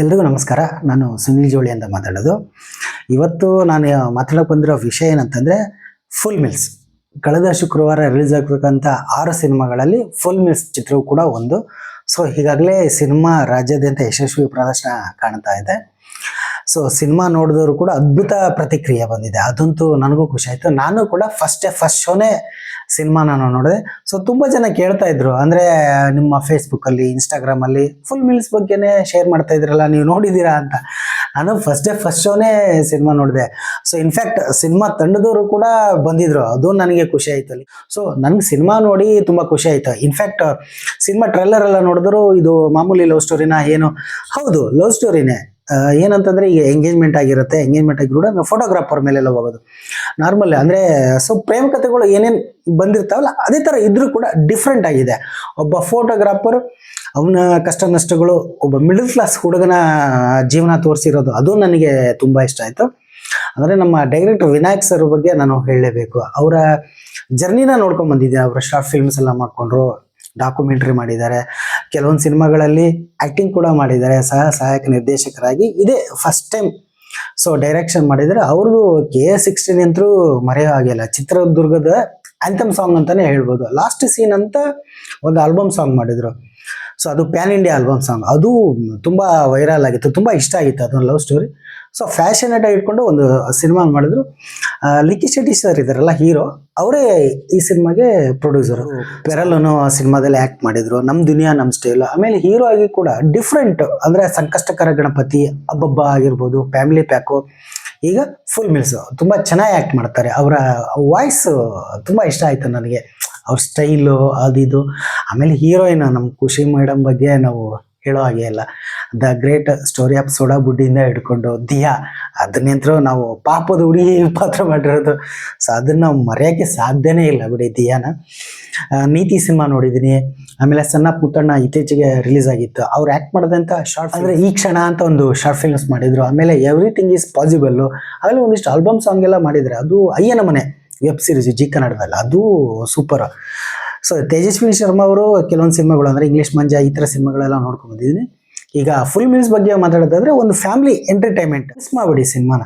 ಎಲ್ರಿಗೂ ನಮಸ್ಕಾರ. ನಾನು ಸುನಿಲ್ ಜೋಳಿ ಅಂತ ಮಾತಾಡೋದು. ಇವತ್ತು ನಾನು ಮಾತಾಡೋಕೆ ಬಂದಿರೋ ವಿಷಯ ಏನಂತಂದರೆ ಫುಲ್ ಮಿಲ್ಸ್ ಕಳೆದ ಶುಕ್ರವಾರ ರಿಲೀಸ್ ಆಗ್ತಕ್ಕಂಥ ಆರು ಸಿನಿಮಾಗಳಲ್ಲಿ ಫುಲ್ ಮಿಲ್ಸ್ ಚಿತ್ರವು ಕೂಡ ಒಂದು. ಸೊ ಈಗಾಗಲೇ ಸಿನಿಮಾ ರಾಜ್ಯಾದ್ಯಂತ ಯಶಸ್ವಿ ಪ್ರದರ್ಶನ ಕಾಣ್ತಾ ಇದೆ. ಸೊ ಸಿನಿಮಾ ನೋಡಿದವರು ಕೂಡ ಅದ್ಭುತ ಪ್ರತಿಕ್ರಿಯೆ ಬಂದಿದೆ. ಅದಂತೂ ನನಗೂ ಖುಷಿ ಆಯಿತು. ನಾನು ಕೂಡ ಫಸ್ಟ್ ಫಸ್ಟ್ ಶೋನೇ ಸಿನಿಮಾ ನಾನು ನೋಡಿದೆ. ಸೊ ತುಂಬ ಜನ ಕೇಳ್ತಾ ಇದ್ರು. ಅಂದರೆ, ನಿಮ್ಮ ಫೇಸ್ಬುಕ್ಕಲ್ಲಿ ಇನ್ಸ್ಟಾಗ್ರಾಮಲ್ಲಿ ಫುಲ್ ಮಿಲ್ಸ್ ಬಗ್ಗೆನೇ ಶೇರ್ ಮಾಡ್ತಾ ಇದ್ರಲ್ಲ, ನೀವು ನೋಡಿದ್ದೀರಾ ಅಂತ. ನಾನು ಫಸ್ಟ್ ಫಸ್ಟ್ ಶೋನೇ ಸಿನಿಮಾ ನೋಡಿದೆ. ಸೊ ಇನ್ಫ್ಯಾಕ್ಟ್ ಸಿನಿಮಾ ತಂಡದವರು ಕೂಡ ಬಂದಿದ್ರು. ಅದು ನನಗೆ ಖುಷಿ ಆಯ್ತು ಅಲ್ಲಿ. ಸೊ ನನಗೆ ಸಿನಿಮಾ ನೋಡಿ ತುಂಬ ಖುಷಿ ಆಯ್ತು. ಇನ್ಫ್ಯಾಕ್ಟ್ ಸಿನಿಮಾ ಟ್ರೈಲರ್ ಎಲ್ಲ ನೋಡಿದ್ರು, ಇದು ಮಾಮೂಲಿ ಲವ್ ಸ್ಟೋರಿನ ಏನು? ಹೌದು ಲವ್ ಸ್ಟೋರಿನೇ ಏನಂತಂದ್ರೆ ಈಗ ಎಂಗೇಜ್ಮೆಂಟ್ ಆಗಿರುತ್ತೆ ಎಂಗೇಜ್ಮೆಂಟ್ ಆಗಿ ಕೂಡ ಫೋಟೋಗ್ರಾಫರ್ ಮೇಲೆಲ್ಲ ಹೋಗೋದು. ನಾರ್ಮಲ್ ಅಂದರೆ ಸೊ ಪ್ರೇಮ ಕಥೆಗಳು ಏನೇನು ಬಂದಿರ್ತಾವಲ್ಲ, ಅದೇ ಥರ ಇದ್ರೂ ಕೂಡ ಡಿಫ್ರೆಂಟ್ ಆಗಿದೆ. ಒಬ್ಬ ಫೋಟೋಗ್ರಾಫರ್ ಅವನ ಕಷ್ಟ ನಷ್ಟಗಳು, ಒಬ್ಬ ಮಿಡಲ್ ಕ್ಲಾಸ್ ಹುಡುಗನ ಜೀವನ ತೋರಿಸಿರೋದು, ಅದು ನನಗೆ ತುಂಬ ಇಷ್ಟ ಆಯಿತು. ಅಂದರೆ ನಮ್ಮ ಡೈರೆಕ್ಟರ್ ವಿನಾಯಕ್ ಸರ್ ಬಗ್ಗೆ ನಾನು ಹೇಳಲೇಬೇಕು. ಅವರ ಜರ್ನಿನ ನೋಡ್ಕೊಂಡ್ ಬಂದಿದ್ದೆ, ಅವರ ಶಾರ್ಟ್ ಫಿಲ್ಮ್ಸ್ ಎಲ್ಲ ಮಾಡಿಕೊಂಡ್ರು. ಡಾಕ್ಯುಮೆಂಟ್ರಿ ಮಾಡಿದ್ದಾರೆ. ಕೆಲವೊಂದು ಸಿನಿಮಾಗಳಲ್ಲಿ ಆ್ಯಕ್ಟಿಂಗ್ ಕೂಡ ಮಾಡಿದ್ದಾರೆ. ಸಹ ಸಹಾಯಕ ನಿರ್ದೇಶಕರಾಗಿ ಇದೇ ಫಸ್ಟ್ ಟೈಮ್ ಸೊ ಡೈರೆಕ್ಷನ್ ಮಾಡಿದರೆ ಅವ್ರದ್ದು ಕೆ ಎ ಸಿಕ್ಸ್ಟೀನ್ ಅಂತೂ ಮರೆಯೋ ಆಗಿಲ್ಲ ಚಿತ್ರದುರ್ಗದ ಆ್ಯಂಥಮ್ ಸಾಂಗ್ ಅಂತಲೇ ಹೇಳ್ಬೋದು. ಲಾಸ್ಟ್ ಸೀನ್ ಅಂತ ಒಂದು ಆಲ್ಬಮ್ ಸಾಂಗ್ ಮಾಡಿದ್ರು. ಸೊ ಅದು ಪ್ಯಾನ್ ಇಂಡಿಯಾ ಆಲ್ಬಮ್ ಸಾಂಗ್ ಅದು ತುಂಬ ವೈರಲ್ ಆಗಿತ್ತು ತುಂಬ ಇಷ್ಟ ಆಗಿತ್ತು ಅದೊಂದು ಲವ್ ಸ್ಟೋರಿ ಸೊ ಫ್ಯಾಷನೇಟ್ ಇಟ್ಕೊಂಡು ಒಂದು ಸಿನಿಮಾ ಮಾಡಿದ್ರು. ಆ, ಲಿಕ್ಕಿ ಶೆಟ್ಟಿ ಸರ್ ಇದಾರಲ್ಲ ಹೀರೋ ಅವರೇ ಈ ಸಿನಿಮಾಗೆ ಪ್ರೊಡ್ಯೂಸರು ಪೆರಲ್ಲೂ ಸಿನಿಮಾದಲ್ಲಿ ಆ್ಯಕ್ಟ್ ಮಾಡಿದ್ರು. ನಮ್ಮ ದುನಿಯಾ ನಮ್ಮ ಸ್ಟೈಲ್ ಆಮೇಲೆ ಹೀರೋ ಆಗಿ ಕೂಡ ಡಿಫ್ರೆಂಟ್ ಅಂದರೆ ಸಂಕಷ್ಟಕರ ಗಣಪತಿ ಅಬ್ಬಬ್ಬ ಆಗಿರ್ಬೋದು ಫ್ಯಾಮಿಲಿ ಪ್ಯಾಕು ಈಗ ಫುಲ್ ಮಿಲ್ಸ್ ತುಂಬ ಚೆನ್ನಾಗಿ ಆ್ಯಕ್ಟ್ ಮಾಡ್ತಾರೆ. ಅವರ ವಾಯ್ಸ್ ತುಂಬ ಇಷ್ಟ ಆಯಿತು ನನಗೆ. ಅವ್ರ ಸ್ಟೈಲು ಅದಿದು. ಆಮೇಲೆ ಹೀರೋಯಿನ್ ನಮ್ಮ ಖುಷಿ ಮೇಡಮ್ ಬಗ್ಗೆ ನಾವು ಹೇಳೋ ಹಾಗೆ ಇಲ್ಲ. The great story of soda ಬುಡ್ಡಿಯಿಂದ ಹಿಡ್ಕೊಂಡು ದಿಯಾ ಅದನ್ನಂತರೂ ನಾವು ಪಾಪದ ಹುಡುಗಿ ಪಾತ್ರ ಮಾಡಿರೋದು. ಸೊ ಅದನ್ನ ನಾವು ಮರೆಯೋಕ್ಕೆ ಸಾಧ್ಯನೇ ಇಲ್ಲ ಬಿಡಿ ದಿಯಾನ. ನೀತಿ ಸಿನಿಮಾ ನೋಡಿದ್ದೀನಿ ಆಮೇಲೆ ಸಣ್ಣ ಪುಟ್ಟಣ್ಣ ಇತ್ತೀಚೆಗೆ ರಿಲೀಸ್ ಆಗಿತ್ತು. ಅವ್ರು ಆ್ಯಕ್ಟ್ ಮಾಡಿದಂಥ ಶಾರ್ಟ್ ಅಂದರೆ ಈ ಕ್ಷಣ ಅಂತ ಒಂದು ಶಾರ್ಟ್ ಫಿಲ್ಮ್ಸ್ ಮಾಡಿದರು. ಆಮೇಲೆ ಎವ್ರಿಥಿಂಗ್ ಈಸ್ ಪಾಸಿಬಲ್ಲು ಆಮೇಲೆ ಒಂದಿಷ್ಟು ಆಲ್ಬಮ್ ಸಾಂಗ್ ಎಲ್ಲ ಮಾಡಿದರೆ ಅದು ಅಯ್ಯನ ಮನೆ ವೆಬ್ ಸೀರೀಸ್ ಜಿ ಕನ್ನಡದಲ್ಲಿ. ಅದು ಸೂಪರ್ ಸೊ ತೇಜಸ್ವಿನಿ ಶರ್ಮಾ ಅವರು ಕೆಲವೊಂದು ಸಿನಿಮಾಗಳು, ಅಂದರೆ ಇಂಗ್ಲೀಷ್ ಮಂಜ ಈ ಥರ ಸಿನಿಮಾಗಳೆಲ್ಲ ನೋಡ್ಕೊಂಡು ಬಂದಿದ್ದೀನಿ. ಈಗ ಫುಲ್ ಮಿಲ್ಸ್ ಬಗ್ಗೆ ಮಾತಾಡೋದಾದ್ರೆ ಒಂದು ಫ್ಯಾಮಿಲಿ ಎಂಟರ್ಟೈನ್ಮೆಂಟ್ ಮಿಸ್ ಮಾಡಬೇಡಿ ಸಿನಿಮಾನ.